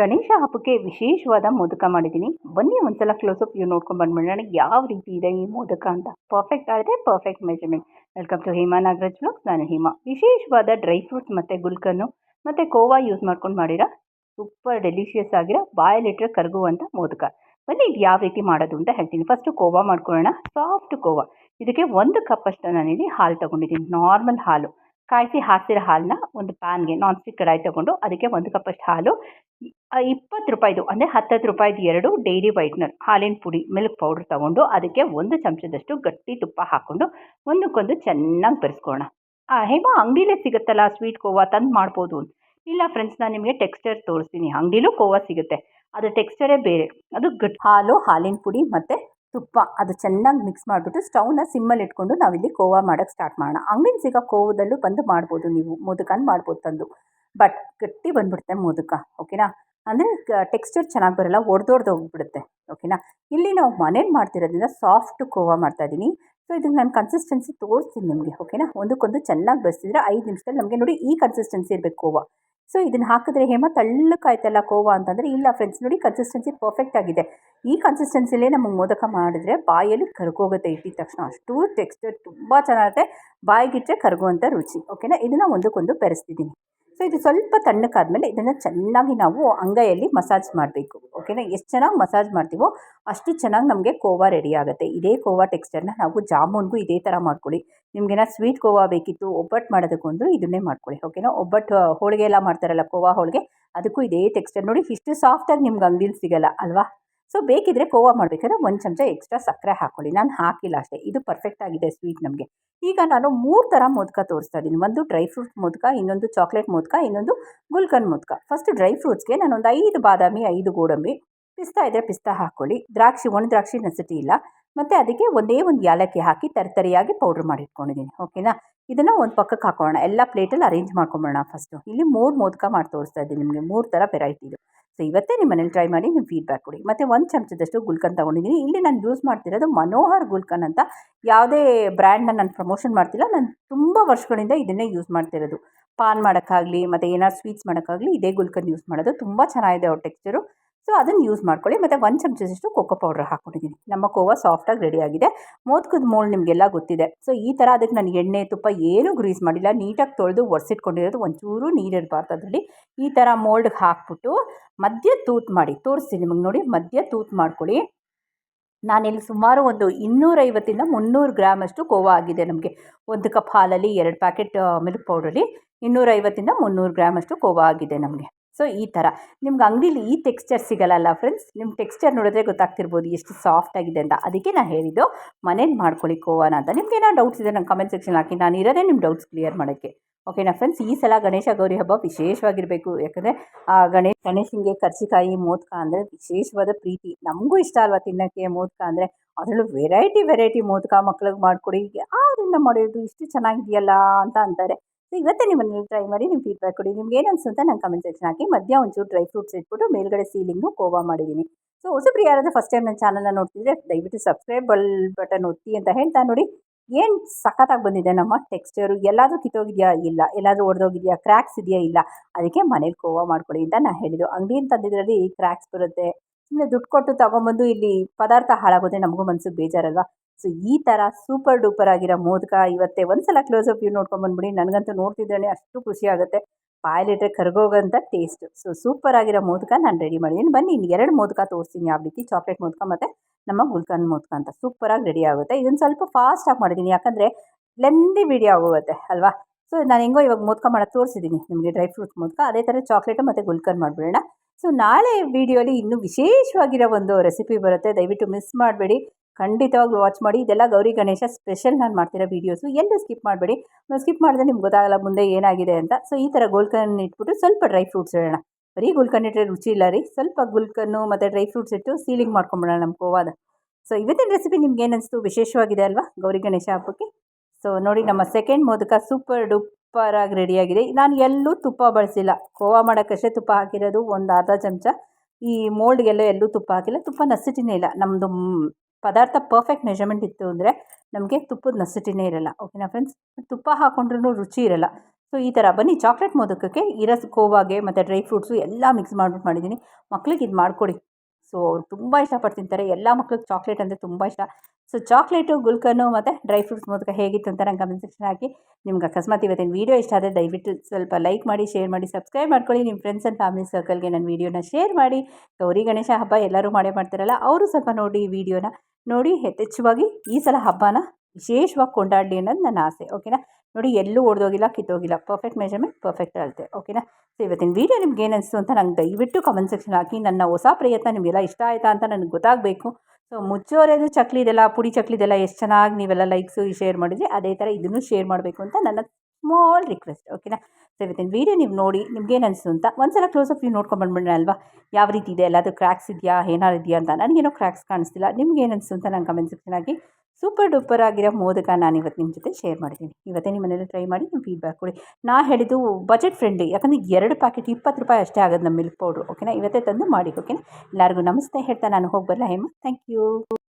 ಗಣೇಶ ಹಬ್ಬಕ್ಕೆ ವಿಶೇಷವಾದ ಮೋದಕ ಮಾಡಿದ್ದೀನಿ. ಬನ್ನಿ ಒಂದ್ಸಲ ಕ್ಲೋಸಪ್ ಇವ್ ನೋಡ್ಕೊಂಡು ಬಂದ್ಬಿಡೋಣ ಯಾವ ರೀತಿ ಇದೆ ಈ ಮೋದಕ ಅಂತ. ಪರ್ಫೆಕ್ಟ್ ಆಗಿದೆ perfect measurement welcome to Hema Nagaraj blog ನಾನು ಹೇಮಾ. ವಿಶೇಷವಾದ ಡ್ರೈ ಫ್ರೂಟ್ಸ್ ಮತ್ತು ಗುಲ್ಕನ್ನು ಮತ್ತು ಕೋವಾ ಯೂಸ್ ಮಾಡ್ಕೊಂಡು ಮಾಡಿರೋ ಸೂಪರ್ ಡೆಲಿಷಿಯಸ್ ಆಗಿರೋ ಬಾಯಲ್ಲಿಟ್ಟರೆ ಕರಗುವಂಥ ಮೋದಕ. ಬನ್ನಿ ಇದು ಯಾವ ರೀತಿ ಮಾಡೋದು ಅಂತ ಹೇಳ್ತೀನಿ. ಫಸ್ಟು ಕೋವಾ ಮಾಡ್ಕೊಳ್ಳೋಣ. ಸಾಫ್ಟ್ ಕೋವಾ. ಇದಕ್ಕೆ ಒಂದು ಕಪ್ ಅಷ್ಟು ನಾನಿಲ್ಲಿ ಹಾಲು ತೊಗೊಂಡಿದ್ದೀನಿ. ನಾರ್ಮಲ್ ಹಾಲು. ಕಾಯಿಸಿ ಹಾಸಿರೋ ಹಾಲನ್ನ ಒಂದು ಪ್ಯಾನ್ಗೆ ನಾನ್ ಸ್ಟಿಕ್ ಕಡಾಯಿ ತೊಗೊಂಡು ಅದಕ್ಕೆ ಒಂದು ಕಪ್ಪಷ್ಟು ಹಾಲು. ಇಪ್ಪತ್ತು ರೂಪಾಯಿದು, ಅಂದರೆ ಹತ್ತತ್ತು ರೂಪಾಯಿದು ಎರಡು ಡೈರಿ ವೈಟ್ನರ್ ಹಾಲಿನ ಪುಡಿ ಮಿಲ್ಕ್ ಪೌಡ್ರ್ ತೊಗೊಂಡು ಅದಕ್ಕೆ ಒಂದು ಚಮಚದಷ್ಟು ಗಟ್ಟಿ ತುಪ್ಪ ಹಾಕ್ಕೊಂಡು ಒಂದಕ್ಕೊಂದು ಚೆನ್ನಾಗಿ ಬೆರೆಸ್ಕೊಳ್ಳೋಣ ಹೇಮಾ ಅಂಗಡಿಲೇ ಸಿಗುತ್ತಲ್ಲ ಸ್ವೀಟ್ ಕೋವಾ ತಂದು ಮಾಡ್ಬೋದು ಇಲ್ಲ ಫ್ರೆಂಡ್ಸ್ ನಾನು ನಿಮಗೆ ಟೆಕ್ಸ್ಚರ್ ತೋರಿಸ್ತೀನಿ. ಅಂಗಡಿಲೂ ಕೋವಾ ಸಿಗುತ್ತೆ. ಅದು ಟೆಕ್ಸ್ಚರೇ ಬೇರೆ. ಅದು ಗಟ್ ಹಾಲು, ಹಾಲಿನ ಪುಡಿ ಮತ್ತು ತುಪ್ಪ, ಅದು ಚೆನ್ನಾಗಿ ಮಿಕ್ಸ್ ಮಾಡಿಬಿಟ್ಟು ಸ್ಟವ್ನ ಸಿಮ್ಮಲ್ಲಿ ಇಟ್ಕೊಂಡು ನಾವಿಲ್ಲಿ ಕೋವಾ ಮಾಡೋಕ್ಕೆ ಸ್ಟಾರ್ಟ್ ಮಾಡೋಣ. ಅಂಗಡಿನ ಸಿಗೋ ಕೋವದಲ್ಲೂ ಬಂದು ಮಾಡ್ಬೋದು ನೀವು, ಮೋದಕನ ಮಾಡ್ಬೋದು ತಂದು. ಬಟ್ ಗಟ್ಟಿ ಬಂದ್ಬಿಡುತ್ತೆ ಮೋದಕ ಓಕೆನಾ ಅಂದರೆ ಟೆಕ್ಸ್ಚರ್ ಚೆನ್ನಾಗಿ ಬರೋಲ್ಲ, ಒಡೆದೊಡ್ದು ಹೋಗ್ಬಿಡುತ್ತೆ ಓಕೆನಾ ಇಲ್ಲಿ ನಾವು ಮನೇಲಿ ಮಾಡ್ತಿರೋದ್ರಿಂದ ಸಾಫ್ಟ್ ಕೋವಾ ಮಾಡ್ತಾಯಿದ್ದೀನಿ ಸೊ ಇದಕ್ಕೆ ನಾನು ಕನ್ಸಿಸ್ಟೆನ್ಸಿ ತೋರಿಸ್ತೀನಿ ನಿಮಗೆ ಓಕೆನಾ ಒಂದಕ್ಕೊಂದು ಚೆನ್ನಾಗಿ ಬೆರೆಸಿದ್ರೆ ಐದು ನಿಮಿಷದಲ್ಲಿ ನಮಗೆ ನೋಡಿ ಈ ಕನ್ಸಿಸ್ಟೆನ್ಸಿ ಇರಬೇಕು ಕೋವಾ. ಸೊ ಇದನ್ನು ಹಾಕಿದ್ರೆ ಹೇಮ ತಳ್ಳಕ್ಕಾಯ್ತಲ್ಲ ಕೋವಾ ಅಂತಂದರೆ, ಇಲ್ಲ ಫ್ರೆಂಡ್ಸ್ ನೋಡಿ ಕನ್ಸಿಸ್ಟೆನ್ಸಿ ಪರ್ಫೆಕ್ಟ್ ಆಗಿದೆ. ಈ ಕನ್ಸಿಸ್ಟೆನ್ಸಿಲೇ ನಮಗೆ ಮೋದಕ ಮಾಡಿದ್ರೆ ಬಾಯಲ್ಲಿ ಕರ್ಗೋಗುತ್ತೆ ಇಟ್ಟಿದ ತಕ್ಷಣ. ಅಷ್ಟು ಟೆಕ್ಸ್ಚರ್ ತುಂಬ ಚೆನ್ನಾಗಿರುತ್ತೆ ಬಾಯಿಗಿಟ್ಟರೆ ಕರಗುವಂಥ ರುಚಿ ಓಕೆನಾ ಇದನ್ನು ಒಂದಕ್ಕೊಂದು ಬೆರೆಸ್ತಿದ್ದೀನಿ. ಸೊ ಇದು ಸ್ವಲ್ಪ ತಣ್ಣಕ್ಕಾದಮೇಲೆ ಇದನ್ನು ಚೆನ್ನಾಗಿ ನಾವು ಅಂಗೈಯಲ್ಲಿ ಮಸಾಜ್ ಮಾಡಬೇಕು. ಓಕೆನಾ ಎಷ್ಟು ಚೆನ್ನಾಗಿ ಮಸಾಜ್ ಮಾಡ್ತೀವೋ ಅಷ್ಟು ಚೆನ್ನಾಗಿ ನಮಗೆ ಕೋವಾ ರೆಡಿ ಆಗುತ್ತೆ. ಇದೇ ಕೋವಾ ಟೆಕ್ಸ್ಚರ್ನ ನಾವು ಜಾಮೂನ್ಗೂ ಇದೇ ಥರ ಮಾಡ್ಕೊಳ್ಳಿ. ನಿಮಗೇನ ಸ್ವೀಟ್ ಕೋವಾ ಬೇಕಿತ್ತು ಒಬ್ಬಟ್ಟು ಮಾಡೋದಕ್ಕೊಂದು ಇದನ್ನೇ ಮಾಡ್ಕೊಳ್ಳಿ. ಓಕೆನಾ ಒಬ್ಬಟ್ಟು ಹೋಳಿಗೆ ಎಲ್ಲ ಮಾಡ್ತಾರಲ್ಲ ಕೋವಾ ಹೋಳಿಗೆ, ಅದಕ್ಕೂ ಇದೇ ಟೆಕ್ಸ್ಚರ್ ನೋಡಿ, ಇಷ್ಟು ಸಾಫ್ಟಾಗಿ ನಿಮ್ಗೆ ಅಂಗಡಿಲಿ ಸಿಗಲ್ಲ, ಅಲ್ವಾ? ಸೊ ಬೇಕಿದ್ರೆ ಕೋವಾ ಮಾಡಬೇಕಾದ್ರೆ ಒಂದು ಚಮಚ ಎಕ್ಸ್ಟ್ರಾ ಸಕ್ಕರೆ ಹಾಕ್ಕೊಳ್ಳಿ ನಾನು ಹಾಕಿಲ್ಲ ಅಷ್ಟೇ. ಇದು ಪರ್ಫೆಕ್ಟ್ ಆಗಿದೆ ಸ್ವೀಟ್ ನಮಗೆ. ಈಗ ನಾನು ಮೂರು ಥರ ಮೋದಕ ತೋರಿಸ್ತಾ ಇದ್ದೀನಿ. ಒಂದು ಡ್ರೈ ಫ್ರೂಟ್ ಮೋದಕ, ಇನ್ನೊಂದು ಚಾಕ್ಲೇಟ್ ಮೋದಕ, ಇನ್ನೊಂದು ಗುಲ್ಕನ್ ಮೋದಕ. ಫಸ್ಟ್ ಡ್ರೈ ಫ್ರೂಟ್ಸ್ಗೆ ಒಂದು ಐದು ಬಾದಾಮಿ, ಐದು ಗೋಡಂಬಿ, ಪಿಸ್ತಾ ಇದ್ದರೆ ಪಿಸ್ತಾ ಹಾಕ್ಕೊಳ್ಳಿ ದ್ರಾಕ್ಷಿ ಒಣ ದ್ರಾಕ್ಷಿ ನೆಸಿಟಿ ಇಲ್ಲ. ಮತ್ತು ಅದಕ್ಕೆ ಒಂದೇ ಒಂದು ಯಾಲಕ್ಕಿ ಹಾಕಿ ತರತರಿಯಾಗಿ ಪೌಡ್ರ್ ಮಾಡಿ ಇಟ್ಕೊಂಡಿದ್ದೀನಿ ಓಕೆನಾ ಇದನ್ನು ಒಂದು ಪಕ್ಕಕ್ಕೆ ಹಾಕೋಣ ಎಲ್ಲ ಪ್ಲೇಟಲ್ಲಿ ಅರೇಂಜ್ ಮಾಡ್ಕೊಂಬೋಣ ಫಸ್ಟು ಇಲ್ಲಿ ಮೂರು ಮೋದಕ ಮಾಡಿ ತೋರಿಸ್ತಾ ಇದ್ದೀನಿ ನಿಮಗೆ. ಮೂರು ಥರ ವೆರೈಟಿದು ಸೊ ಇವತ್ತೇ ನಿಮ್ಮ ಮನೇಲಿ ಟ್ರೈ ಮಾಡಿ ನೀವು ಫೀಡ್ಬ್ಯಾಕ್ ಕೊಡಿ. ಮತ್ತು ಒಂದು ಚಮಚದಷ್ಟು ಗುಲ್ಕನ್ ತೊಗೊಂಡಿದ್ದೀನಿ. ಇಲ್ಲಿ ನಾನು ಯೂಸ್ ಮಾಡ್ತಿರೋದು ಮನೋಹರ್ ಗುಲ್ಕನ್ ಅಂತ. ಯಾವುದೇ ಬ್ರ್ಯಾಂಡ್ನ ನಾನು ಪ್ರಮೋಷನ್ ಮಾಡ್ತಿಲ್ಲ. ನಾನು ತುಂಬ ವರ್ಷಗಳಿಂದ ಇದನ್ನೇ ಯೂಸ್ ಮಾಡ್ತಿರೋದು. ಪಾನ್ ಮಾಡೋಕ್ಕಾಗಲಿ, ಮತ್ತು ಏನಾದ್ರು ಸ್ವೀಟ್ಸ್ ಮಾಡೋಕ್ಕಾಗಲಿ ಇದೇ ಗುಲ್ಕನ್ ಯೂಸ್ ಮಾಡೋದು. ತುಂಬ ಚೆನ್ನಾಗಿದೆ ಅವ್ರ ಟೆಕ್ಸ್ಚರು ಸೊ ಅದನ್ನು ಯೂಸ್ ಮಾಡ್ಕೊಳ್ಳಿ. ಮತ್ತು ಒಂದು ಚಮಚದಷ್ಟು ಕೋಕೋ ಪೌಡ್ರ್ ಹಾಕ್ಕೊಂಡಿದ್ದೀನಿ. ನಮ್ಮ ಕೋವಾ ಸಾಫ್ಟಾಗಿ ಆಗಿದೆ. ಮೋದಕದ ಮೋಲ್ಡ್ ನಿಮಗೆಲ್ಲ ಗೊತ್ತಿದೆ. ಸೊ ಈ ಥರ ಅದಕ್ಕೆ ನಾನು ಎಣ್ಣೆ, ತುಪ್ಪ ಏನೂ ಗ್ರೀಸ್ ಮಾಡಿಲ್ಲ. ನೀಟಾಗಿ ತೊಳೆದು ಒರೆಸಿಟ್ಕೊಂಡಿರೋದು ಒಂಚೂರು ನೀರಿರಬಾರ್ದು ಅದರಲ್ಲಿ. ಈ ಥರ ಮೋಲ್ಡ್ಗೆ ಹಾಕ್ಬಿಟ್ಟು ಮಧ್ಯ ತೂತ್ ಮಾಡಿ, ತೋರಿಸ್ತೀನಿ ನಿಮಗೆ ನೋಡಿ. ಮಧ್ಯ ತೂತ್ ಮಾಡ್ಕೊಳ್ಳಿ. ನಾನಿಲ್ಲಿ ಸುಮಾರು ಒಂದು ಇನ್ನೂರೈವತ್ತಿಂದ ಮುನ್ನೂರು ಗ್ರಾಮಷ್ಟು ಕೋವಾ ಆಗಿದೆ ನಮಗೆ. ಒಂದು ಕಪ್ ಹಾಲಲ್ಲಿ, ಎರಡು ಪ್ಯಾಕೆಟ್ ಮಿಲ್ಕ್ ಪೌಡ್ರಲ್ಲಿ ಇನ್ನೂರೈವತ್ತಿಂದ ಮುನ್ನೂರು ಗ್ರಾಮಷ್ಟು ಕೋವಾ ಆಗಿದೆ ನಮಗೆ. ಸೊ ಈ ಥರ ನಿಮ್ಗೆ ಅಂಗಡೀಲಿ ಈ ಟೆಕ್ಸ್ಚರ್ ಸಿಗಲ್ಲ ಫ್ರೆಂಡ್ಸ್ ನಿಮ್ಮ ಟೆಕ್ಸ್ಚರ್ ನೋಡಿದ್ರೆ ಗೊತ್ತಾಗ್ತಿರ್ಬೋದು ಎಷ್ಟು ಸಾಫ್ಟ್ ಆಗಿದೆ ಅಂತ. ಅದಕ್ಕೆ ನಾನು ಹೇಳಿದ್ದು, ಮನೇಲಿ ಮಾಡ್ಕೊಳ್ಳಿ ಕೋವಾನ ಅಂತ. ನಿಮ್ಗೆ ಏನೋ ಡೌಟ್ಸ್ ಇದೆ ನಂಗೆ ಕಮೆಂಟ್ ಸೆಕ್ಷನ್ ಹಾಕಿ. ನಾನು ಇರೋದೇ ನಿಮ್ಮ ಡೌಟ್ಸ್ ಕ್ಲಿಯರ್ ಮಾಡೋಕ್ಕೆ. ಓಕೆನಾ ಫ್ರೆಂಡ್ಸ್ ಈ ಸಲ ಗಣೇಶ ಗೌರಿ ಹಬ್ಬ ವಿಶೇಷವಾಗಿರಬೇಕು. ಯಾಕಂದರೆ ಗಣೇಶ, ಗಣೇಶನಿಗೆ ಕರ್ಚಿಕಾಯಿ ಮೋದಕ ಅಂದರೆ ವಿಶೇಷವಾದ ಪ್ರೀತಿ. ನಮಗೂ ಇಷ್ಟ ಅಲ್ವಾ ತಿನ್ನೋಕ್ಕೆ ಮೋದಕ ಅಂದರೆ? ಅದರಲ್ಲೂ ವೆರೈಟಿ ವೆರೈಟಿ ಮೋದಕ ಮಕ್ಳಿಗೆ ಮಾಡಿಕೊಡಿ. ಯಾರಿಂದ ಮಾಡೋದು? ಇಷ್ಟು ಚೆನ್ನಾಗಿದೆಯಲ್ಲ ಅಂತ ಅಂತಾರೆ. ಸೊ ಇವತ್ತೇ ನೀವು ಟ್ರೈ ಮಾಡಿ ನಿಮ್ಮ ಫೀಡ್ಬ್ಯಾಕ್ ಕೊಡಿ. ನಿಮ್ಗೆ ಏನು ಅಂತ ನಾನು ಕಮೆಂಟ್ ಸೆಕ್ಷನ್ ಹಾಕಿ. ಮಧ್ಯ ಒಂಚೂರು ಡ್ರೈ ಫ್ರೂಟ್ಸ್ ಇಟ್ಬಿಟ್ಟು ಮೇಲ್ಗಡೆ ಸೀಲಿಂಗು ಕೋವಾ ಮಾಡಿದ್ದೀನಿ. ಸೊ ಹೊಸಬ್ರು ಯಾರಾದರೂ ಫಸ್ಟ್ ಟೈಮ್ ನನ್ನ ಚಾನಲ್ನ ನೋಡ್ತಿದ್ರೆ ದಯವಿಟ್ಟು ಸಬ್ಸ್ಕ್ರೈಬ್ ಬಲ್ ಬಟನ್ ಒತ್ತಿ ಅಂತ ಹೇಳ್ತಾ ನೋಡಿ. ಏನು ಸಖತ್ತಾಗಿ ಬಂದಿದೆ ನಮ್ಮ ಟೆಕ್ಸ್ಚರು ಎಲ್ಲಾದರೂ ಕಿತ್ತೋಗಿದೆಯಾ? ಇಲ್ಲ. ಎಲ್ಲಾದರೂ ಒಡೆದೋಗಿದೆಯಾ? ಕ್ರ್ಯಾಕ್ಸ್ ಇದೆಯಾ? ಇಲ್ಲ. ಅದಕ್ಕೆ ಮನೇಲಿ ಕೋವಾ ಮಾಡ್ಕೊಳ್ಳಿ ಅಂತ ನಾನು ಹೇಳಿದ್ದು. ಅಂಗಡಿಯಿಂದ ತಂದಿದ್ರಲ್ಲಿ ಕ್ರ್ಯಾಕ್ಸ್ ಬರುತ್ತೆ. ಸುಮ್ಮನೆ ದುಡ್ಡು ಕೊಟ್ಟು ತಗೊಂಬಂದು ಇಲ್ಲಿ ಪದಾರ್ಥ ಹಾಳಾಗೋದ್ರೆ ನಮಗೂ ಮನಸ್ಸಿಗೆ ಬೇಜಾರಲ್ವಾ? ಸೊ, ಈ ಥರ ಸೂಪರ್ ಡೂಪರ್ ಆಗಿರೋ ಮೋದಕ ಇವತ್ತೇ ಒಂದು ಸಲ ಕ್ಲೋಸಪ್ ವ್ಯೂ ನೋಡ್ಕೊಂಬಂದ್ಬಿಡಿ ನನಗಂತೂ ನೋಡ್ತಿದ್ರೇ ಅಷ್ಟು ಖುಷಿ ಆಗುತ್ತೆ. ಬಾಯಲ್ಲಿಟ್ಟರೆ ಕರ್ಗೋಗೋಂಥ ಟೇಸ್ಟ್ ಸೊ, ಸೂಪರ್ ಆಗಿರೋ ಮೋದಕ ನಾನು ರೆಡಿ ಮಾಡಿದ್ದೀನಿ ಬನ್ನಿ ಇನ್ನು ಎರಡು ಮೋದಕ ತೋರಿಸ್ತೀನಿ ಯಾವ ರೀತಿ. ಚಾಕ್ಲೇಟ್ ಮೋದಕ ಮತ್ತು ನಮ್ಮ ಗುಲ್ಕನ್ ಮೋದಕ ಅಂತ. ಸೂಪರಾಗಿ ರೆಡಿ ಆಗುತ್ತೆ. ಇದನ್ನು ಸ್ವಲ್ಪ ಫಾಸ್ಟಾಗಿ ಮಾಡಿದ್ದೀನಿ ಯಾಕಂದರೆ ಲೆಂದಿ ವಿಡಿಯೋ ಆಗೋಗುತ್ತೆ, ಅಲ್ವಾ? ಸೊ ನಾನು ಹೆಂಗೋ ಇವಾಗ ಮೋದಕ ಮಾಡೋದು ತೋರಿಸಿದ್ದೀನಿ ನಿಮಗೆ ಡ್ರೈ ಫ್ರೂಟ್ಸ್ ಮೋದಕ. ಅದೇ ಥರ ಚಾಕ್ಲೇಟು ಮತ್ತು ಗುಲ್ಕನ್ ಮಾಡಿಬಿಡೋಣ. ಸೊ ನಾಳೆ ವಿಡಿಯೋಲಿ ಇನ್ನೂ ವಿಶೇಷವಾಗಿರೋ ಒಂದು ರೆಸಿಪಿ ಬರುತ್ತೆ. ದಯವಿಟ್ಟು ಮಿಸ್ ಮಾಡಬೇಡಿ. ಖಂಡಿತವಾಗ್ಲೂ ವಾಚ್ ಮಾಡಿ. ಇದೆಲ್ಲ ಗೌರಿ ಗಣೇಶ ಸ್ಪೆಷಲ್ ನಾನು ಮಾಡ್ತಿರೋ ವೀಡಿಯೋಸು ಎಲ್ಲೂ ಸ್ಕಿಪ್ ಮಾಡಬೇಡಿ. ಸ್ಕಿಪ್ ಮಾಡಿದ್ರೆ ನಿಮ್ಗೆ ಗೊತ್ತಾಗಲ್ಲ ಮುಂದೆ ಏನಾಗಿದೆ ಅಂತ. ಸೊ ಈ ಥರ ಗೋಲ್ಕನ್ ಇಟ್ಬಿಟ್ಟು ಸ್ವಲ್ಪ ಡ್ರೈ ಫ್ರೂಟ್ಸ್ ಇಡೋಣ ಬರೀ ಗುಲ್ಕನ್ ಇಟ್ಟರೆ ರುಚಿ ಇಲ್ಲ ರೀ. ಸ್ವಲ್ಪ ಗುಲ್ಕನ್ನು ಮತ್ತು ಡ್ರೈ ಫ್ರೂಟ್ಸ್ ಇಟ್ಟು ಸೀಲಿಂಗ್ ಮಾಡ್ಕೊಂಬಿಡೋಣ ನಮ್ಮ ಕೋವಾದ ಸೊ ಇವತ್ತಿನ ರೆಸಿಪಿ ನಿಮ್ಗೆ ಏನು ಅನಿಸ್ತು? ವಿಶೇಷವಾಗಿದೆ ಅಲ್ವಾ? ಗೌರಿ ಗಣೇಶ ಹಬ್ಬಕ್ಕೆ? ಸೊ ನೋಡಿ ನಮ್ಮ ಸೆಕೆಂಡ್ ಮೋದಕ ಸೂಪರ್ ಡೂಪರಾಗಿ ರೆಡಿಯಾಗಿದೆ ನಾನು ಎಲ್ಲೂ ತುಪ್ಪ ಬಳಸಿಲ್ಲ. ಕೋವಾ ಮಾಡೋಕ್ಕಷ್ಟೇ ತುಪ್ಪ ಹಾಕಿರೋದು ಒಂದು ಅರ್ಧ ಚಮಚ. ಈ ಮೋಲ್ಡ್ಗೆಲ್ಲ ಎಲ್ಲೂ ತುಪ್ಪ ಹಾಕಿಲ್ಲ. ತುಪ್ಪ ನಸಿಟಿನೇ ಇಲ್ಲ. ನಮ್ಮದು ಪದಾರ್ಥ ಪರ್ಫೆಕ್ಟ್ ಮೆಷರ್ಮೆಂಟ್ ಇತ್ತು ಅಂದರೆ ನಮಗೆ ತುಪ್ಪದ ನಸಿಟಿನೇ ಇರಲ್ಲ. ಓಕೆನಾ ಫ್ರೆಂಡ್ಸ್ ತುಪ್ಪ ಹಾಕೊಂಡ್ರೂ ರುಚಿ ಇರಲ್ಲ. ಸೊ ಈ ಥರ ಬನ್ನಿ. ಚಾಕ್ಲೇಟ್ ಮೋದಕಕ್ಕೆ ಇರಸ್ ಕೋವಾಗೆ ಮತ್ತು ಡ್ರೈ ಫ್ರೂಟ್ಸು ಎಲ್ಲ ಮಿಕ್ಸ್ ಮಾಡ್ಬಿಟ್ಟು ಮಾಡಿದ್ದೀನಿ. ಮಕ್ಳಿಗೆ ಇದು ಮಾಡಿಕೊಡಿ. ಸೊ ಅವ್ರು ತುಂಬ ಇಷ್ಟಪಟ್ಟು ತಿಂತಾರೆ. ಎಲ್ಲ ಮಕ್ಳಿಗೆ ಚಾಕ್ಲೇಟ್ ಅಂದರೆ ತುಂಬ ಇಷ್ಟ. ಸೊ ಚಾಕ್ಲೇಟು ಗುಲ್ಕನ್ನು ಮತ್ತು ಡ್ರೈ ಫ್ರೂಟ್ಸ್ ಮೂಲಕ ಹೇಗಿತ್ತು ಅಂತ ನಂಗೆ ಕಮೆಂಟ್ ಸೆಕ್ಷನ್ ಹಾಕಿ. ನಿಮ್ಗೆ ಅಕಸ್ಮಾತ್ ಇವತ್ತಿನ ವೀಡಿಯೋ ಇಷ್ಟ ಆದರೆ ದಯವಿಟ್ಟು ಸ್ವಲ್ಪ ಲೈಕ್ ಮಾಡಿ ಶೇರ್ ಮಾಡಿ ಸಬ್ಸ್ಕ್ರೈಬ್ ಮಾಡ್ಕೊಳ್ಳಿ. ನಿಮ್ಮ ಫ್ರೆಂಡ್ಸ್ ಆ್ಯಂಡ್ ಫ್ಯಾಮಿಲಿ ಸರ್ಕಲ್ಗೆ ನನ್ನ ವೀಡಿಯೋನ ಶೇರ್ ಮಾಡಿ. ಗೌರಿ, ಗಣೇಶ ಹಬ್ಬ ಎಲ್ಲರೂ ಮಾಡೇ ಮಾಡ್ತಾರಲ್ಲ, ಅವರು ಸ್ವಲ್ಪ ನೋಡಿ ಈ ವಿಡಿಯೋನ ನೋಡಿ ಯಥೇಚ್ಛವಾಗಿ ಈ ಸಲ ಹಬ್ಬನ ವಿಶೇಷವಾಗಿ ಕೊಂಡಾಡಲಿ ಅನ್ನೋದು ನನ್ನ ಆಸೆ ಓಕೆನಾ ನೋಡಿ ಎಲ್ಲೂ ಒಡೆದೋಗಿಲ್ಲ, ಕಿತ್ತೋಗಿಲ್ಲ ಪರ್ಫೆಕ್ಟ್ ಮೆಜರ್ಮೆಂಟ್ ಪರ್ಫೆಕ್ಟ್ ಅಳತೆ ಓಕೆನಾ ಸೊ ಇವತ್ತಿನ ವೀಡಿಯೋ ನಿಮ್ಗೆ ಏನು ಅಂತ ನಂಗೆ ದಯವಿಟ್ಟು ಕಮೆಂಟ್ ಸೆಕ್ಷನ್ ಹಾಕಿ. ನನ್ನ ಹೊಸ ಪ್ರಯತ್ನ ನಿಮಗೆಲ್ಲ ಇಷ್ಟ ಆಯಿತಾ ಅಂತ ನನಗೆ ಗೊತ್ತಾಗಬೇಕು. ಸೊ ಮುಚ್ಚೋರೇನು ಚಕ್ಲಿ ಇದೆಲ್ಲ, ಪುಡಿ ಚಕ್ಲಿದೆಲ್ಲ ಎಷ್ಟು ಚೆನ್ನಾಗಿ ನೀವೆಲ್ಲ ಲೈಕ್ಸು ಶೇರ್ ಮಾಡಿದ್ರಿ ಅದೇ ಥರ ಇದನ್ನು ಶೇರ್ ಮಾಡಬೇಕು ಅಂತ ನನ್ನ ಸ್ಮಾಲ್ ರಿಕ್ವೆಸ್ಟ್ ಓಕೆನಾ ಸೊ ಇವತ್ತಿನ ವೀಡಿಯೋ ನೀವು ನೋಡಿ ನಿಮ್ಗೇನು ಅನಿಸ್ತು ಅಂತ ಒಂದ್ಸಲ ಕ್ಲೋಸ್ ಅಪ್ ನೀವು ನೋಡ್ಕೊಂಡು ಅಲ್ವಾ? ಯಾವ ರೀತಿ ಇದೆ? ಎಲ್ಲಾದರೂ ಕ್ರ್ಯಾಕ್ಸ್ ಇದೆಯಾ? ಏನಾರು ಇದೆಯಾ ಅಂತ? ನನಗೇನೋ ಕ್ರ್ಯಾಕ್ಸ್ ಕಾಣಿಸ್ತಿಲ್ಲ. ನಿಮ್ಗೆ ಏನು ಅನಿಸ್ತು ಅಂತ ನಂಗೆ ಕಮೆಂಟ್ ಸೆಕ್ಷನ್ ಹಾಕಿ ಸೂಪರ್ ಡೂಪರ್ ಆಗಿರೋ ಮೋದಕ ನಾನು ಇವತ್ತು ನಿಮ್ಮ ಜೊತೆ ಶೇರ್ ಮಾಡಿದ್ದೀನಿ ಇವತ್ತೇ ನಿಮ್ಮ ಮನೇಲಿ ಟ್ರೈ ಮಾಡಿ ನಿಮ್ಮ ಫೀಡ್ಬ್ಯಾಕ್ ಕೊಡಿ. ನಾ ಹೇಳಿದ್ದು ಬಜೆಟ್ ಫ್ರೆಂಡ್ಲಿ ಯಾಕಂದರೆ ಎರಡು ಪ್ಯಾಕೆಟ್ ಇಪ್ಪತ್ತು ರೂಪಾಯಿ ಅಷ್ಟೇ ಆಗೋದು ನಮ್ಮ ಮಿಲ್ಕ್ ಪೌಡ್ರು ಓಕೆನಾ ಇವತ್ತೇ ತಂದು ಮಾಡಿ ಓಕೆನಾ ಎಲ್ಲರಿಗೂ ನಮಸ್ತೆ ಹೇಳ್ತಾ ನಾನು ಹೋಗಿ ಬರಲ್ಲ ಹೇಮ? Thank you